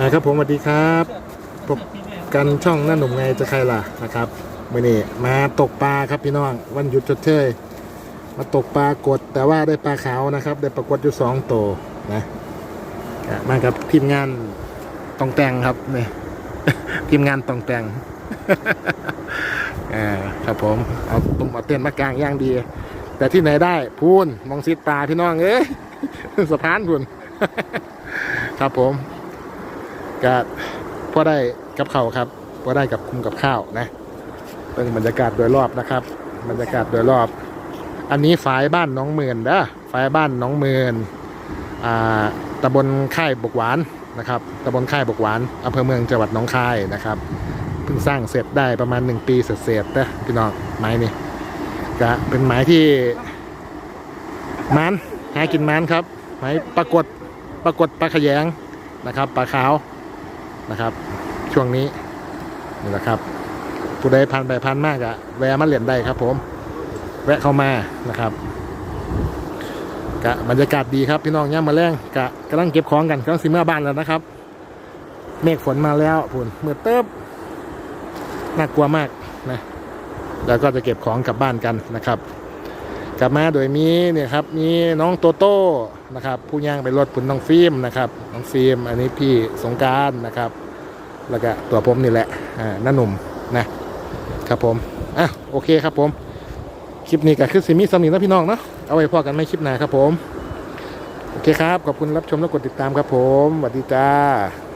่าครับผมสวัสดีครับพบกันช่องหน้าหนุ่มไงจะใครล่ะนะครับมื่อนี้มาตกปลาครับพี่น้องวันหยุดชดเชยมาตกปลากดแต่ว่าได้ปลาขาวนะครับ ได้ปลากดอยู่สองตัวนะมากับทีมงานตองแตงครับเนี่ยทีมงานตองแตงอ่าครับผมเอาตุ่มเอาเต้นมากลางย่างดี แต่ที่ไหนได้พูนมองซิดปลาพี่น้องเอ้ยสะพานพูนครับผม ก็พอได้กับเขาครับพอได้กับคุมกับข้าวนะเป็นบรรยากาศโดยรอบนะครับ บรรยากาศโดยรอบ อันนี้ฝายบ้านน้องเมือนเด้อฝายบ้านน้องเมือนอ่าตำบลค่ายบกหวานนะครับตำบลค่ายบกหวานอำเภอเมืองจังหวัดน้องคายนะครับเพิ่งสร้างเสร็จได้ประมาณ 1 ปีเศษๆนะพี่น้องไม้นี่ก็เป็นไม้ที่มันหากินมันครับไม้ปรากฏปรากฏปลาขยงนะครับปลาขาว นะครับ ช่วงนี้นี่แหละครับ ผู้ใดพันไปพันมากอะแวะมาเหรียญได้ครับ ผม แวะเข้ามานะครับกะบรรยากาศดีครับพี่น้องย่ามาแรงกะกำลังเก็บของกันกำลังสิเมื่อบ้านแล้วนะครับ เมฆฝนมาแล้วพุ่นเมื่อเติบน่ากลัวมากนะแล้วก็จะเก็บของกลับบ้านกันนะครับ กลับมาโดยมีเนี่ยครับมีน้องโตโต้นะครับ ผู้ย่างไปรถปุ่นน้องฟิล์มนะครับน้องฟิล์มอันนี้พี่สงการนะครับ แล้วก็ตัวผมนี่แหละอ่าน้าหนุ่มนะครับผมอะโอเคครับผม คลิปนี้ก็คือสิมีสำนีนะพี่น้องเนาะเอาไว้พอกันไม่คลิปหน้าครับผม โอเคครับ ขอบคุณรับชมและกดติดตามครับผมสวัสดีจ้า